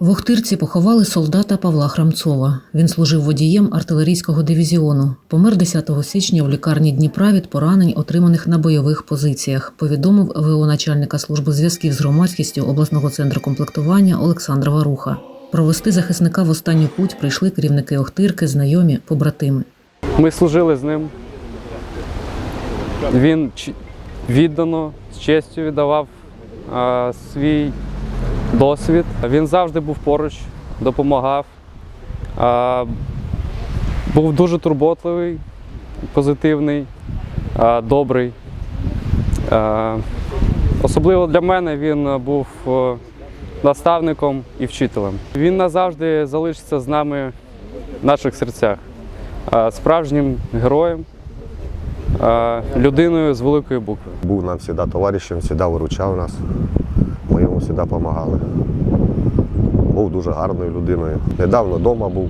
В Охтирці поховали солдата Павла Храмцова. Він служив водієм артилерійського дивізіону. Помер 10 січня в лікарні Дніпра від поранень, отриманих на бойових позиціях. Повідомив ВО начальника служби зв'язків з громадськістю обласного центру комплектування Олександр Варуха. Провести захисника в останню путь прийшли керівники Охтирки, знайомі, побратими. Ми служили з ним. Він віддано, з честю віддавав а, свій досвід. Він завжди був поруч, допомагав. Був дуже турботливий, позитивний, добрий. Особливо для мене він був е, наставником і вчителем. Він назавжди залишиться з нами в наших серцях справжнім героєм, людиною з великої букви. Був нам завжди товаришем, завжди виручав нас. Йому завжди допомагали. Був дуже гарною людиною. Недавно вдома був,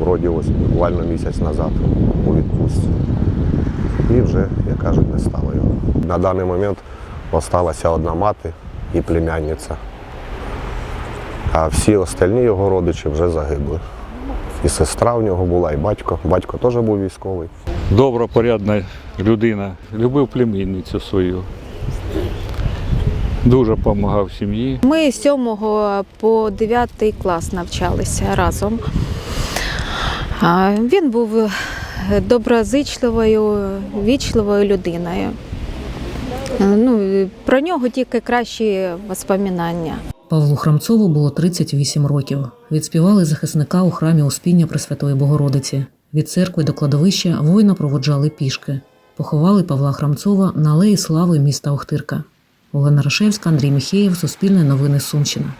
вроді ось буквально місяць назад у відпустці. І вже, як кажуть, не стало його. На даний момент залишилася одна мати і племянниця. А всі остальні його родичі вже загибли. І сестра в нього була, і батько. Батько теж був військовий. добра, порядна людина. Любив племінницю свою. Дуже допомагав сім'ї. Ми з 7 по 9 клас навчалися разом. Він був доброзичливою, вічливою людиною. Ну, про нього тільки кращі воспоминання. Павлу Храмцову було 38 років. Відспівали захисника у храмі Успіння Пресвятої Богородиці. Від церкви до кладовища воїна проводжали пішки. Поховали Павла Храмцова на алеї слави міста Охтирка. Олена Рашевська, Андрій Міхеєв, Суспільне новини Сумщина.